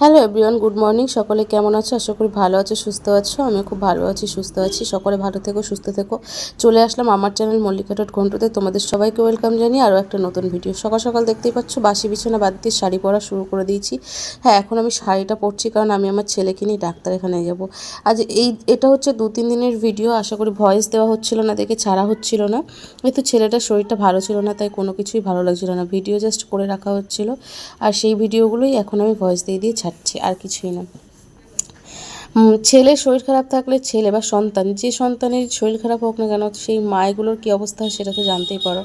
Hello everyone, good morning. সকলে কেমন আছো? আশা করি ভালো আছো, সুস্থ আছো। আমি খুব ভালো আছি, সুস্থ আছি। সকলে ভালো থেকো, সুস্থ থেকো। চলে আসলাম আমার চ্যানেল মল্লিকা ডট ঘন্টুতে। তোমাদের সবাইকে ওয়েলকাম জানিয়ে আরও একটা নতুন ভিডিও। সকাল সকাল দেখতেই পাচ্ছ, বাসি বিছানা বাদ দিয়ে শাড়ি পরা শুরু করে দিয়েছি। হ্যাঁ এখন আমি শাড়িটা পরছি কারণ আমি আমার ছেলেকে নিয়ে ডাক্তারখানে যাব। আজ এই, এটা হচ্ছে দু তিন দিনের ভিডিও। আশা করি ভয়েস দেওয়া হচ্ছিল না, দেখে ছাড়া হচ্ছিল না। কিন্তু ছেলেটার শরীরটা ভালো ছিল না, তাই কোনো কিছুই ভালো লাগছিল না। ভিডিও জাস্ট করে রাখা হচ্ছিল। আর সেই ভিডিওগুলোই এখন আমি ভয়েস দিয়ে দিয়ে ছাড়ছি আর কিছুই না। ছেলে শরীর খারাপ থাকলে ছেলে বা সন্তান, যে সন্তানের শরীর খারাপ হোক না কেন, সেই মায়েগুলোর কী অবস্থা সেটা তো জানতেই পারো।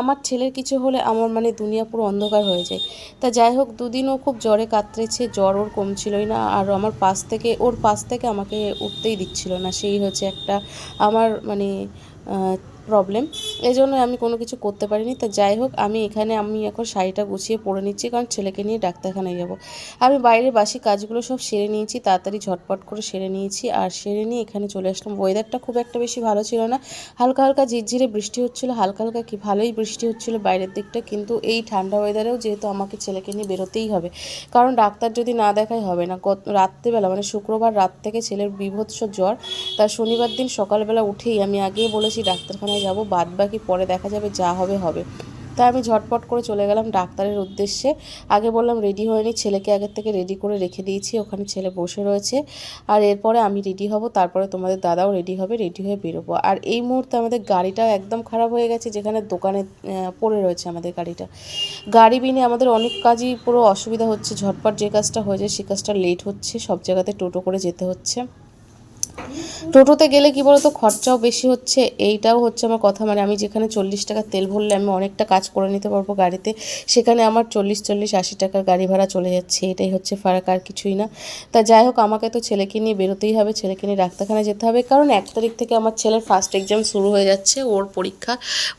আমার ছেলের কিছু হলে আমার মানে দুনিয়া পুরো অন্ধকার হয়ে যায়। তা যাই হোক, দুদিন ও খুব জ্বরে কাতরেছে, জ্বর ওর কমছিলই না, আর আমার পাশ থেকে, ওর পাশ থেকে আমাকে উঠতেই দিচ্ছিল না। সেই হচ্ছে একটা আমার মানে প্রবলেম এই জন্য আমি কোনো কিছু করতে পারিনি। তা যাই হোক, আমি এখানে, আমি এখন শাড়িটা গুছিয়ে পরে নিচ্ছি, কারণ ছেলেকে নিয়ে ডাক্তারখানায় যাব। আমি বাইরে বাসি কাজগুলো সব সেরে নিয়েছি, তাড়াতাড়ি ঝটপট করে সেরে নিয়েছি, আর সেরে নিয়ে এখানে চলে আসলাম। ওয়েদারটা খুব একটা বেশি ভালো ছিল না। হালকা হালকা ঝিরঝিরে বৃষ্টি হচ্ছিল, হালকা হালকা কি ভালোই বৃষ্টি হচ্ছিল বাইরের দিকটা, কিন্তু এই ঠান্ডা ওয়েদারেও যেহেতু আমাকে ছেলেকে নিয়ে বেরোতেই হবে। কারণ ডাক্তার যদি না দেখাই হবে না। গত, রাত্রেবেলা মানে শুক্রবার রাত থেকে ছেলের বিভৎস জ্বর তার শনিবার দিন সকালবেলা উঠেই আমি আগেই বলেছি, ডাক্তারখানায় যাব বাদ বাকি পরে দেখা যাবে যা হবে হবে। তাই আমি ঝটপট করে চলে গেলাম ডাক্তারের উদ্দেশ্যে। আগে বললাম রেডি হয়নি, ছেলেকে আগের থেকে রেডি করে রেখে দিয়েছি, ওখানে ছেলে বসে রয়েছে। আর এরপরে আমি রেডি হব, তারপরে তোমাদের দাদাও রেডি হবে রেডি হয়ে বেরোবো। আর এই মুহূর্তে আমাদের গাড়িটা একদম খারাপ হয়ে গেছে, যেখানে দোকানে পড়ে রয়েছে আমাদের গাড়িটা। গাড়ি বিনে আমাদের অনেক কাজই পুরো অসুবিধা হচ্ছে, ঝটপট যে কাজটা হয়ে যায় সে কাজটা লেট হচ্ছে, সব জায়গাতে টোটো করে যেতে হচ্ছে। টোটোতে গেলে কি বলতো খরচাও বেশি হচ্ছে, এইটাও হচ্ছে আমার কথা। মানে আমি যেখানে চল্লিশ টাকা তেল ভরলে আমি অনেকটা কাজ করে নিতে পারব গাড়িতে, সেখানে আমার চল্লিশ চল্লিশ, আশি টাকার গাড়ি ভাড়া চলে যাচ্ছে, এটাই হচ্ছে ফারাক আর কিছুই না। তা যাই হোক, আমাকে তো ছেলেকে নিয়ে বেরোতেই হবে, ছেলেকে নিয়ে ডাক্তারখানায় যেতে হবে, কারণ এক তারিখ থেকে আমার ছেলের ফার্স্ট এক্সাম শুরু হয়ে যাচ্ছে, ওর পরীক্ষা,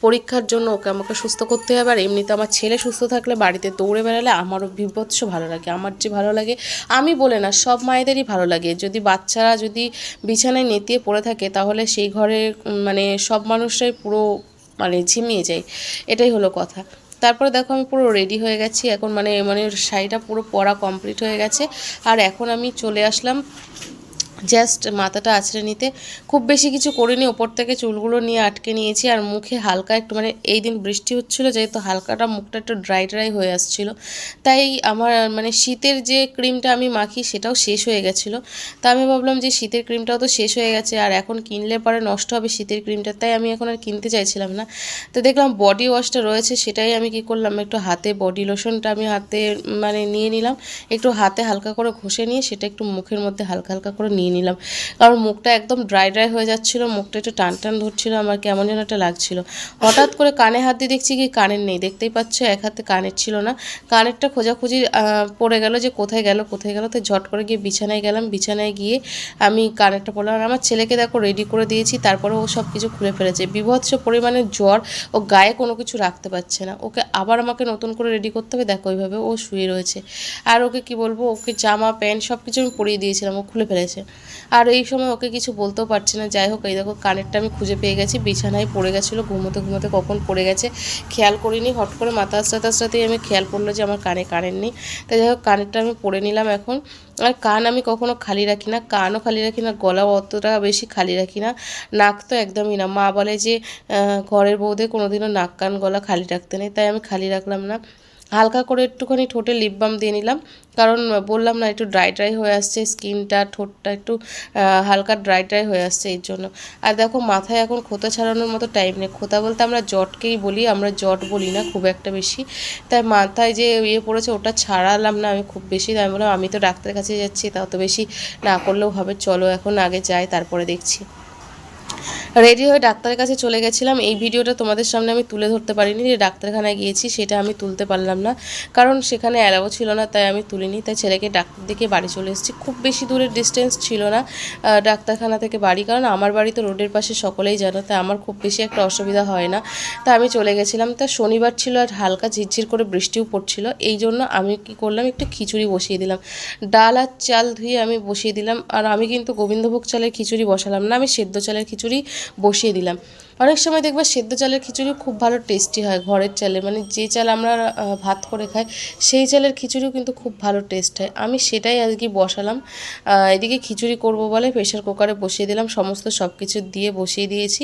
পরীক্ষার জন্য ওকে আমাকে সুস্থ করতে হবে, আর এমনিতে আমার ছেলে সুস্থ থাকলে বাড়িতে দৌড়ে বেড়ালে আমারও বিভৎস ভালো লাগে, আমার যে ভালো লাগে, আমি বলে না, সব মায়েদেরই ভালো লাগে। যদি বাচ্চারা যদি বিছানায় নেতিয়ে পড়ে থাকে, তাহলে সেই ঘরে মানে সব মানুষরাই পুরো মানে ঝিমিয়ে যায়। এটাই হলো কথা। তারপরে দেখো আমি পুরো রেডি হয়ে গেছি, এখন মানে মানে শাড়িটা পুরো পরা কমপ্লিট হয়ে গেছে। আর এখন আমি চলে আসলাম জাস্ট মাথাটা আছড়ে নিতে খুব বেশি কিছু করিনি, ওপর থেকে চুলগুলো নিয়ে আটকে নিয়েছি আর মুখে হালকা একটু মানে এই দিন বৃষ্টি হচ্ছিল যেহেতু হালকাটা মুখটা একটু ড্রাই ড্রাই হয়ে আসছিল, তাই আমার মানে শীতের যে ক্রিমটা আমি মাখি সেটাও শেষ হয়ে গেছিল। তা আমি ভাবলাম যে শীতের ক্রিমটাও তো শেষ হয়ে গেছে আর এখন কিনলে পরে নষ্ট হবে শীতের ক্রিমটা তাই আমি এখন আর কিনতে চাইছিলাম না। তো দেখলাম বডি ওয়াশটা রয়েছে, সেটাই আমি কি করলাম, একটু হাতে বডি লোশনটা আমি হাতে মানে নিয়ে নিলাম, একটু হাতে হালকা করে ঘষে নিয়ে সেটা একটু মুখের মধ্যে হালকা হালকা করে নিয়ে নিলাম। কারণ মুখটা একদম ড্রাই ড্রাই হয়ে যাচ্ছিল, মুখটা একটু টান টান ধরছিল, আমার কেমন যেন একটা লাগছিল। হঠাৎ করে কানে হাত দিয়ে দেখছি কি কানের নেই, দেখতেই পাচ্ছ এক হাতে কানের ছিল না। কানেরটা খোঁজাখুঁজি পড়ে গেল যে কোথায় গেল কোথায় গেল তো ঝট করে গিয়ে বিছানায় গেলাম। বিছানায় গিয়ে আমি কানেরটা পড়লাম আর আমার ছেলেকে দেখো রেডি করে দিয়েছি, তারপরে ও সব কিছু খুলে ফেলেছে। বিভৎস পরিমাণে জ্বর, ও গায়ে কোনো কিছু রাখতে পারছে না। ওকে আবার আমাকে নতুন করে রেডি করতে হবে, দেখো ওইভাবে ও শুয়ে রয়েছে। আর ওকে কি বলব, ওকে জামা, প্যান্ট সব কিছু আমি পরিয়ে দিয়েছিলাম, ও খুলে ফেলেছে। আর এই সময় ওকে কিছু বলতেও পারছি না। যাই হোক, এই দেখো, কানেরটা আমি খুঁজে পেয়ে গেছি। বিছানায় পড়ে গেছিল, ঘুমোতে ঘুমোতে কখন পড়ে গেছে খেয়াল করিনি। হট করে মাথা আস্তে আস্তেই আমি খেয়াল পড়ল যে আমার কানে কানের নেই। তাই যাই হোক, কানেরটা আমি পরে নিলাম এখন। আর কান আমি কখনো খালি রাখি না। কানও খালি রাখি না, গলাও অতটা বেশি খালি রাখি না। নাক তো একদমই না। মা বলে যে ঘরের বউদের কোনোদিনও নাক কান গলা খালি রাখতে নেই। তাই আমি খালি রাখলাম না। হালকা করে একটুখানি ঠোঁটে লিপ বাম দিয়ে নিলাম। কারণ বললাম না, একটু ড্রাই ড্রাই হয়ে আসছে স্কিনটা ঠোঁটটা একটু হালকা ড্রাই ড্রাই হয়ে আসছে এর জন্য। আর দেখো, মাথায় এখন খোঁতা ছাড়ানোর মতো টাইম নেই। খোঁতা বলতে আমরা জটকেই বলি, আমরা জট বলি না খুব একটা বেশি। তাই মাথায় যে ইয়ে পড়েছে, ওটা ছাড়ালাম না আমি খুব বেশি। তাই বললাম, আমি তো ডাক্তারের কাছে যাচ্ছি তা অত বেশি না করলেও হবে। চলো এখন আগে যাই, তারপরে দেখছি। রেডি হয়ে ডাক্তারের কাছে চলে গেছিলাম। এই ভিডিওটা তোমাদের সামনে আমি তুলে ধরতে পারিনি যে ডাক্তারখানায় গিয়েছি, সেটা আমি তুলতে পারলাম না। কারণ সেখানে অ্যালাও ছিল না, তাই আমি তুলিনি। তাই ছেলেকে ডাক্তার দেখে বাড়ি চলে এসেছি। খুব বেশি দূরের ডিস্টেন্স ছিল না ডাক্তারখানা থেকে বাড়ি। কারণ আমার বাড়ি তো রোডের পাশে সকলেই জানো, তাই আমার খুব বেশি একটা অসুবিধা হয় না। তা আমি চলে গেছিলাম। তা শনিবার ছিল আর হালকা ঝিরঝির করে বৃষ্টিও পড়ছিল। এই জন্য আমি কি করলাম, একটু খিচুড়ি বসিয়ে দিলাম। ডাল আর চাল ধুয়ে আমি বসিয়ে দিলাম। আর আমি কিন্তু গোবিন্দভোগ চালের খিচুড়ি বসালাম না, আমি সেদ্ধ চালের খিচুড়ি খিচুড়ি বসিয়ে দিলাম। অনেক সময় দেখবে সেদ্ধ চালের খিচুড়ি খুব ভালো টেস্টি হয়, ঘরের চালে মানে যে চাল আমরা ভাত করে খাই, সেই চালের খিচুড়িও কিন্তু খুব ভালো টেস্ট হয়। আমি সেটাই আজকে বসালাম। এদিকে খিচুড়ি করব বলে প্রেশার কুকারে বসিয়ে দিলাম। সমস্ত সব কিছু দিয়ে বসিয়ে দিয়েছি।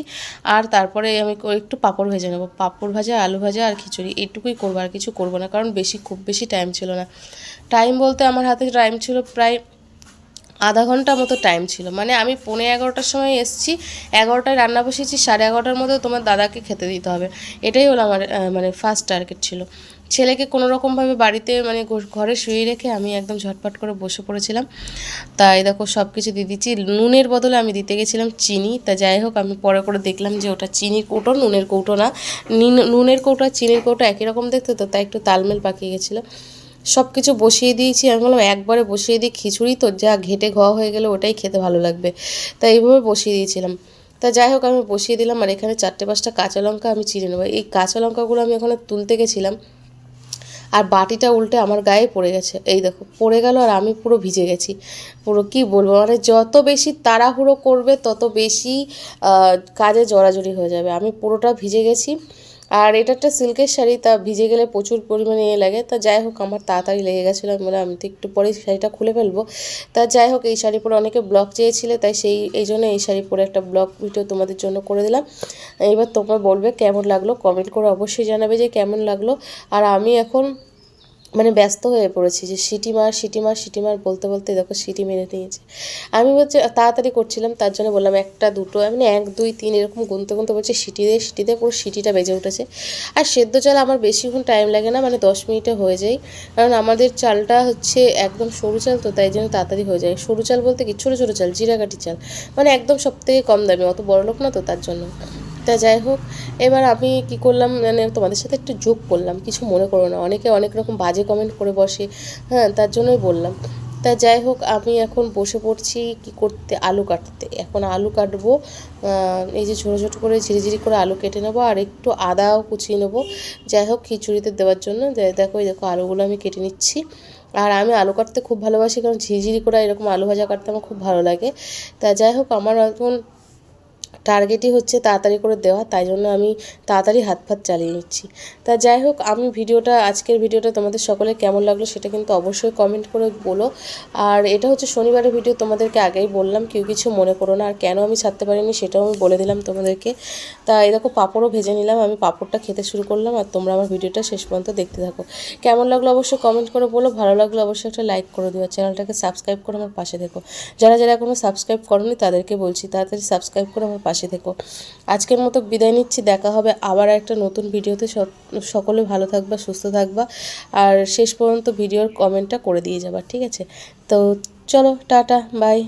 আর তারপরে আমি একটু পাঁপড় ভেজে নেব। পাঁপড় ভাজা, আলু ভাজা আর খিচুড়ি এইটুকুই করব, আর কিছু করব না। কারণ বেশি, খুব বেশি টাইম ছিল না। টাইম বলতে আমার হাতে টাইম ছিল প্রায় আধা ঘণ্টা মতো টাইম ছিল। মানে আমি পৌনে এগারোটার সময় এসেছি, এগারোটায় রান্না বসিয়েছি, সাড়ে এগারোটার মধ্যে তোমার দাদাকে খেতে দিতে হবে। এটাই হলো আমার মানে ফার্স্ট টার্গেট ছিল। ছেলেকে কোনো রকমভাবে বাড়িতে মানে ঘরে শুয়ে রেখে আমি একদম ঝটপট করে বসে পড়েছিলাম। তাই দেখো সব কিছু দিয়ে দিচ্ছি। নুনের বদলে আমি দিতে গেছিলাম চিনি। তা যাই হোক, আমি পরে করে দেখলাম যে ওটা চিনির কৌটো, নুনের কৌটো না। নিন- নুনের কৌটো আর চিনির কৌটো একই রকম দেখতে তো, তাই একটু তালমেল পাকিয়ে গেছিল। সব কিছু বসিয়ে দিয়েছি। আমি বললাম, একবারে বসিয়ে দিই, খিচুড়ি তো, যা ঘেটে ঘ হয়ে গেলে ওটাই খেতে ভালো লাগবে। তাই এইভাবে বসিয়ে দিয়েছিলাম। তা যাই হোক, আমি বসিয়ে দিলাম, আর এখানে চারটে পাঁচটা কাঁচা লঙ্কা আমি চিড়ে নেব। এই কাঁচা লঙ্কাগুলো আমি ওখানে তুলতে গেছিলাম, আর বাটিটা উল্টে আমার গায়ে পড়ে গেছে। এই দেখো, পড়ে গেল আর আমি পুরো ভিজে গেছি। পুরো কি বলব মানে যত বেশি তাড়াহুড়ো করবে, তত বেশি কাজে জড়াজড়ি হয়ে যাবে। আমি পুরোটা ভিজে গেছি। আর এটা একটা সিল্কের শাড়ি, তা ভিজে গেলে প্রচুর পরিমাণে ইয়ে লাগে। তা যাই হোক, আমার তাড়াতাড়ি লেগে গেছিল। বলে আমি তো একটু পরে শাড়িটা খুলে ফেলব। তা যাই হোক, এই শাড়ি পরে অনেকে ব্লগ চেয়েছিলে, তাই সেই, এই জন্য এই শাড়ি পরে একটা ব্লগ ভিডিও তোমাদের জন্য করে দিলাম। এবার তোমরা বলবে কেমন লাগল? কমেন্ট করে অবশ্যই জানাবে যে কেমন লাগল। আর আমি এখন মানে ব্যস্ত হয়ে পড়েছি যে সিটি মার সিটি মার সিটি মার বলতে বলতে দেখো সিটি মেরে নিয়েছে। আমি হচ্ছে তাড়াতাড়ি করছিলাম, তার জন্য বললাম একটা, দুটো মানে এক, দুই, তিন এরকম গুনতে গুনতে বলছি সিটি দিয়ে সিটি দিয়ে পুরো সিটিটা বেজে উঠেছে। আর সেদ্ধ চাল আমার বেশিক্ষণ টাইম লাগে না মানে দশ মিনিটে হয়ে যায়। কারণ আমাদের চালটা হচ্ছে একদম সরু চাল তো, তাই জন্য তাড়াতাড়ি হয়ে যায়। সরু চাল বলতে কি? ছোটো ছোটো চাল, জিরাকাঠি চাল। মানে একদম সব থেকে কম দামি, অত বড় লোক না তো তার জন্য। তা যাই হোক, এবার আমি কি করলাম মানে তোমাদের সাথে একটু যোগ করলাম, কিছু মনে করো না, অনেকে অনেক রকম বাজে কমেন্ট করে বসে হ্যাঁ তার জন্যই বললাম। তা যাই হোক, আমি এখন বসে পড়ছি কি করতে, আলু কাটতে। এখন আলু কাটবো এই যে ছোটো ছোটো করে ঝিরিঝিরি করে আলু কেটে নেব, আর একটু আদাও কুচিয়ে নেব। যাই হোক, খিচুড়িতে দেওয়ার জন্য দেখো, এই দেখো, আলুগুলো আমি কেটে নিচ্ছি। আর আমি আলু কাটতে খুব ভালোবাসি, কারণ ঝিরিঝিরি করে এরকম আলু ভাজা কাটতে আমার খুব ভালো লাগে। তা যাই হোক, আমার এখন টার্গেটই হচ্ছে তাড়াতাড়ি করে দেওয়া, তাই জন্য আমি তাড়াতাড়ি হাত ফাত চালিয়ে নিচ্ছি। তা যাই হোক, আমি ভিডিওটা, আজকের ভিডিওটা তোমাদের সকলে কেমন লাগল সেটা কিন্তু অবশ্যই কমেন্ট করে বলো। আর এটা হচ্ছে শনিবারের ভিডিও, তোমাদেরকে আগেই বললাম, কেউ কিছু মনে করো না, আর কেন আমি ছাড়তে পারিনি সেটাও আমি বলে দিলাম তোমাদেরকে। তা এই দেখো, পাঁপড়ও ভেজে নিলাম, আমি পাঁপড়টা খেতে শুরু করলাম, আর তোমরা আমার ভিডিওটা শেষ পর্যন্ত দেখতে থাকো। কেমন লাগল অবশ্যই কমেন্ট করে বলো, ভালো লাগল অবশ্যই একটা লাইক করে দিও চ্যানেলটাকে সাবস্ক্রাইব করে আমার পাশে দেখো। যারা যারা এখনও সাবস্ক্রাইব করনি তাদেরকে বলছি, তাড়াতাড়ি সাবস্ক্রাইব করে আমার পাশে থেকো। আজকের মতো বিদায় নিচ্ছি, দেখা হবে আবার একটা নতুন ভিডিওতে। সকলে ভালো থাকবা, সুস্থ থাকবা। আর শেষ পর্যন্ত ভিডিওর কমেন্টটা করে দিয়ে যাবা, ঠিক আছে? তো চলো, টাটা, বাই।